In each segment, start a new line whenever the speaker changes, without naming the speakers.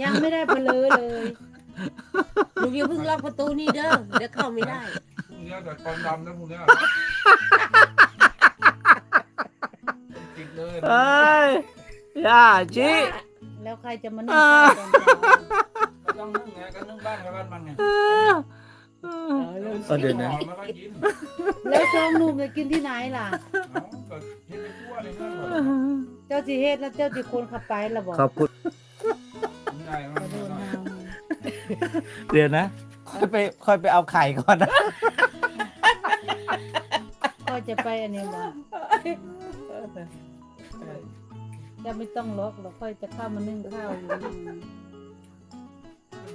ยังไม่ได้เพลอเลย
ลูกอย่าเพิ่งล็อกประตูนี่เด้อเดี๋ยวเข้าไม่ได้
พรุ่งนี้แต่ตอนดำนะพรุ่งนี้ ติดเลย
เอ้ยย่าจิ
แล้วใครจะมานึ่งข้าวตอนเช้า
ก็ต้องนึ่งไงก็นึ่งบ้านใครบ้านมันไง
เออเออเอาเดี๋ยวนะ
ห่อมันก็กิน
แล้วช่องหนุ่มจะกินที่ไหนล่ะ
เอาก็เฮ็ดไปทั่วเลยนะ
เจ้าจีเฮ็ดแล้วเจ้าจีคนขับไปละบอก
ขอบคุณ เดี๋ยวนะค่อยไปค่อยไปเอาไข่ก่อนนะำ
ก็จะไปอันนี้มาจะไม่ต้องล็อกหรอกค่อยจะเข้ามานึ่งข้าวอยู่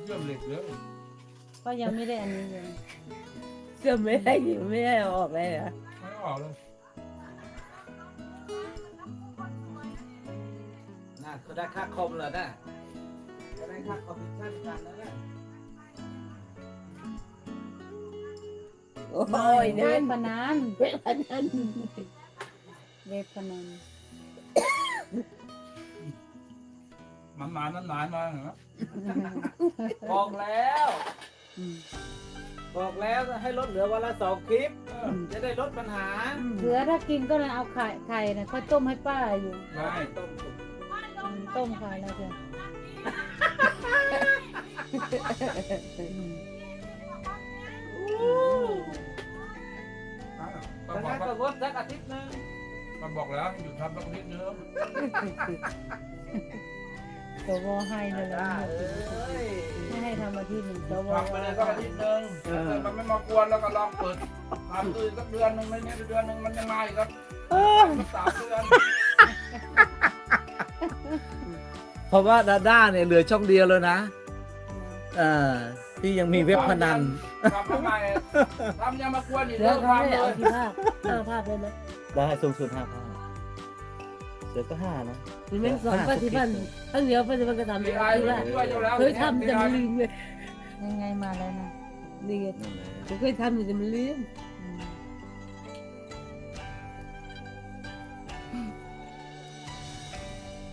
เชื่อมเหล็กเลย
ก็ยังไม่ได้อันนี้เลย
เสื้อไม่ได้ยิงไม่ได้เอาออกเลยเหรอ
ไม่ออกเลย
น่าเขาได้ค่าคอมแล้วนะเขาได้ค่าคอมมิชชั่น กันแล้วนะ
โอ้ย
เว็
เนี่ย
บพนัน
เว็บพนัน
เว็บพนัน
มันหมานมันหมานมาเหรอ
บอกแล้ว
อืม
บอกแล้วให้ลดเหลือวันละสองคลิป
เออ
จะได้ลดปัญหา
เหลือถ้ากินก็เลยเอาไข่ไข่นะค่อยต้มให้ป้าอยู่
ได้
ต้ม
อืมต้มไข่แล้วจ้ะอื ม
ก็
ดัง
บอ
นั้
ก
น
ว่า
ก็งดสักอาทิตย์หนึง
ก็บอกแล้วหยุดทำแล้วก็นิดนึง
สวให้เลยนะ
เอ้ย
ไม่ให้ทำอาทิตย์หนึ่งสว
ทำไปเลยก็อาทิตย์นึงมันไม่มากวนแล้วก็ลองเปิดทำอื่นสักเดือนหนึงไม่เนี่ยเดือนหนึงมันยังมาอีกครับสักสามเดือน
เพราะว่าดาด้าเนี่ยเหลือช่องเดียวแล้วนะ อ่าที่ยังมีเว็บพนัน
ทำทำไมทำยังมากวนอีก
เดี๋
เลิ
ยว
ก
เขา
ทำ
ไม่
เล
เอา
ย
ที่ภาพเอาภาพเลยนะ
ได้สูงสุดห้าพันเสือก็ห้านะ
มันเป็นสองปฏิบัติทั้งเดียวปฏิบัติก็ทำ
พี่
ได้
ไอ้
ที่ว่า
ช่วยเจ้าแล้ว
เคยทำแต่มันลืมเลย
ยังไงมาแล้วนะ
นี่ไงผมเคยทำแต่มันลืม
อืม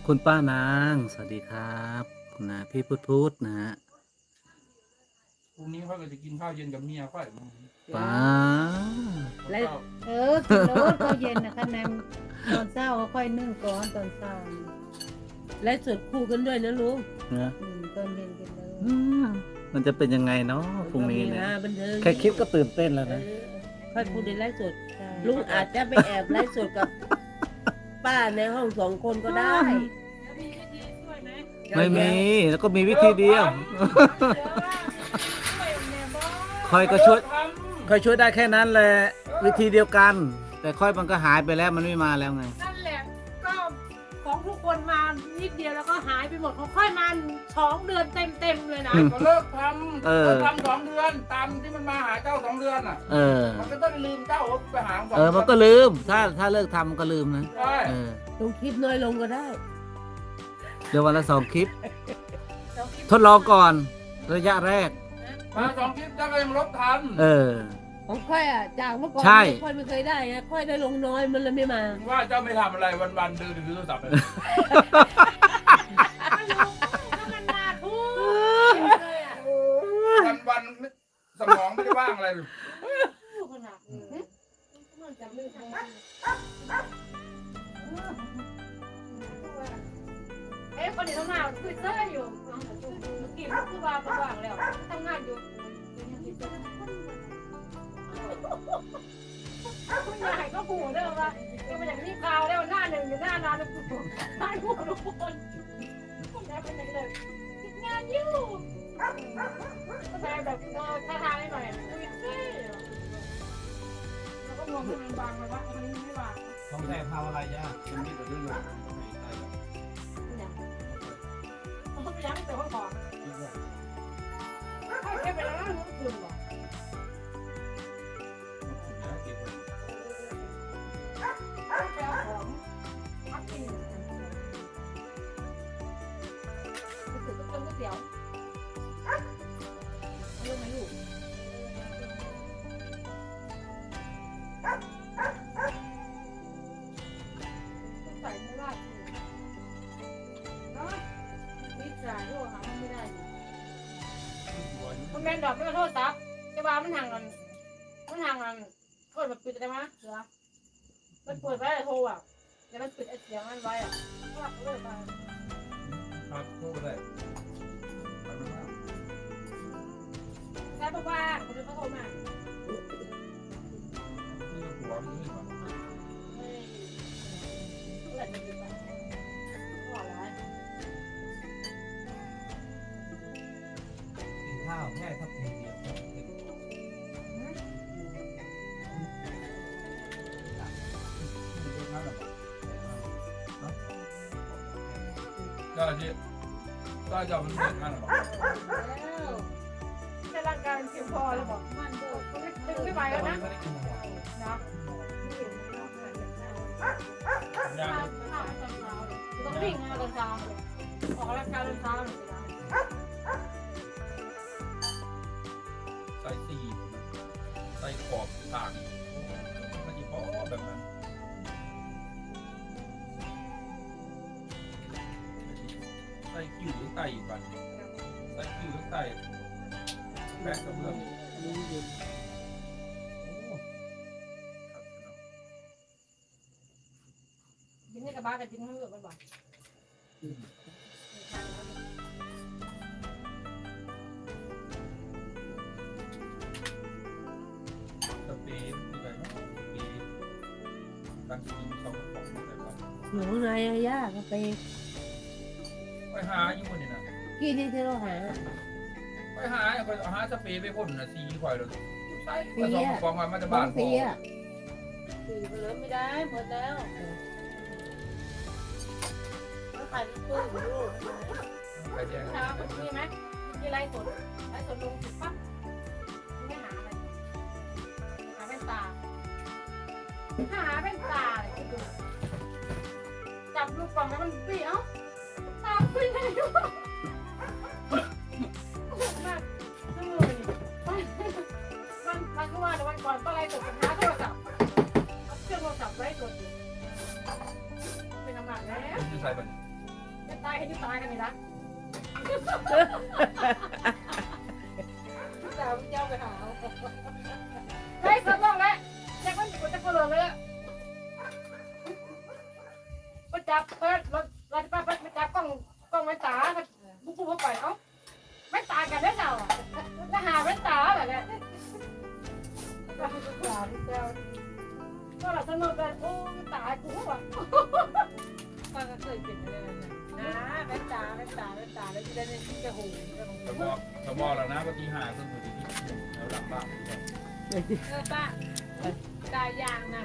คุณป้านาง สวัสดีครับ คุณนาพี่พุทธพุทธนะฮะ
พรุ่งนี้เขาก็จะกินข้าวเย็นกับเมียค่อย
ป้า
แล้ว
เออกินโน้ตข้าวเย็นนะคะแนมตอนเช้าก็ค่อยนึ่งก่อนตอนเช้า
และสดคู่กันด้วยนะลุง
เนอะ
อืมตอนเย็นกินเลย
อืมมันจะเป็นยังไงเนาะพรุ่งนี้เนี่ย
บันเทิง
แค่คิดก็ตื่นเต้นแล้ว
เอ
นะ
อค่อยพูดในไลฟ์สด
ใช่
ลุงอาจจะไปแอบไลฟ์สดกับป้าในห้องสองคนก็ได้
ไม่มี แล้วก็มีวิธีเดียว ค่อยก็ช่วยค่อยช่วยได้แค่นั้นแหละวิธีเดียวกัน แต่ค่อยมันก็หายไปแล้วมันไม่มาแล้วไง
นั่นแหละก็ของทุกคนมานิดเดียวแล้วก็หายไปหมดของค่อยมาสองเดือนเต็มๆเลยนะ
ก็เลิกทำ
เออ
เลิกทำสองเดือนตามที่มันมาหาเจ้าสองเดือนอะ
เออ
มันก็ต้องลืมเจ้าไปหาสอง
เออมันก็ลืม ถ้าถ้าเลิกทำมันก็ลืมนะ
ใช่
เออ
ลงคลิปน้อยลงก็ได้
เดี๋ยววันละสองคลิป ทดลองก่อนระยะแรก
มาสองคลิปเจ้าก็ยังลบทัน
เออ
ของค่อยอะจากเมื่อก่อน
ใช่
ค่อยไม่เคยได้ไงค่อยได้ลงน้อยมันเลยไม่มา
ว่าเจ้าไม่ทำอะไรวันๆดูดูโทรศัพท์เลย
มันมาทุกเลยอะ
วันๆสมองไม่ได้ว่างอะไรเลย
เอ๊ะคนนี้ทำงานคุยเซอร์อยู่กินคือว่าประวังแล้วทำงานอยู่คุณยายก็หูเด้อว่าก็มันอย่างนี้ข่าวแล้วหน้าหนึ่งอยู่หน้านานแล้วกูตายหัวทุกคนคุณยายเป็นอย่างเลยติดงานอยู่ก็ได้แบบนอนท่าทางหน่อยคุยเซอร์แล้วก็มองมันบางเลยว่ามันไม่บาง
ต้องแต่ทำอะไรย่าเป็นมีแต่เรื่องหลัง
เนี่ย จังย้ำแต่ว่าก่อน ดอกไม่โทษซับจะว่ามันห่างกันมันห่างกันโทษแบบปิดได้ไหมเหรอมันเปิดไว้โทรอะแต่มันปิดไอ้เสียงมันไว้อะก็รับเลยไป
ครับพูดเลย
แล้วบอกว่าคนอื่นเขาโทรมา
นี่หัวมันนี่ ก็
ที่
ก็จะมันเป็นนั่นหรอ
แล้วจะร่างกายมันเพียงพอแล้วบอกมันเดินไม่ดึงไม่ไหวแล้วนะ
ไม่ได้กินหมด
นะ
ยา
ข้าวข้าวตอนเช้าเลยต้องวิ่งมาตอนเช้าเลยออกกำลังกายตอนเช้าเลยสินะ
ใส่สีใส่ขอบต่าง แบกกระเบื้อง
กินนี่กับบ้ากับกินทั้งเรื่องมันบ่อย
สเปรย์ที่ไหนเนาะสเปรย์ตั้งสีสองของอะไรบ้าง
หนูนายอาย่าก็ไป
ไปหาอยู่คนนี้นะ
กินที่ที่เราหา
ไปหาไปหาสเปรย์ไปพ่นนะสีข่อยเลยส่กระสอบกระป๋องมามาจาก
บ้า
บ้านน
เสี
พ่อย
สีไปเลยไม่ได้หมดแล้วขายตู้อยู่ลูก
ไปแจ้ง
เช้ามีไหมมีไรสดไรสดลงถูกปั๊บไม่หาอะไรหาแว่นตาหาแว่นตาเลยดูจับลูกกล่องแล้วมันเปีเอ้าตาปีไหนว มันมันก็ว่าแต่วันก่อนก็ไรสดกับหาโทรศัพท์เอาเครื่องโทรศัพท์ไว้สดอยู่เป็นลำบากแล้ว
จะใส่บัน
จะตายให้ที่ตายกันนี่นะสาวเจ้าไปหาเฮ้ยสมองแล้วแจ็คมันกูจะกลัวเลยอะมาจับเปิดรถ โอ้ตายกูว่ะ
ป้าก็เคยเป็นอะไรนะนะแว่นตาแว่นตาแว่นตาแล้วที่ได้ในที่จะหู
สมอสมอแล้วนะเมื่อกี้หาเครื่องมือที่แล้วหลังบ้าน
เออป้าตายางนะ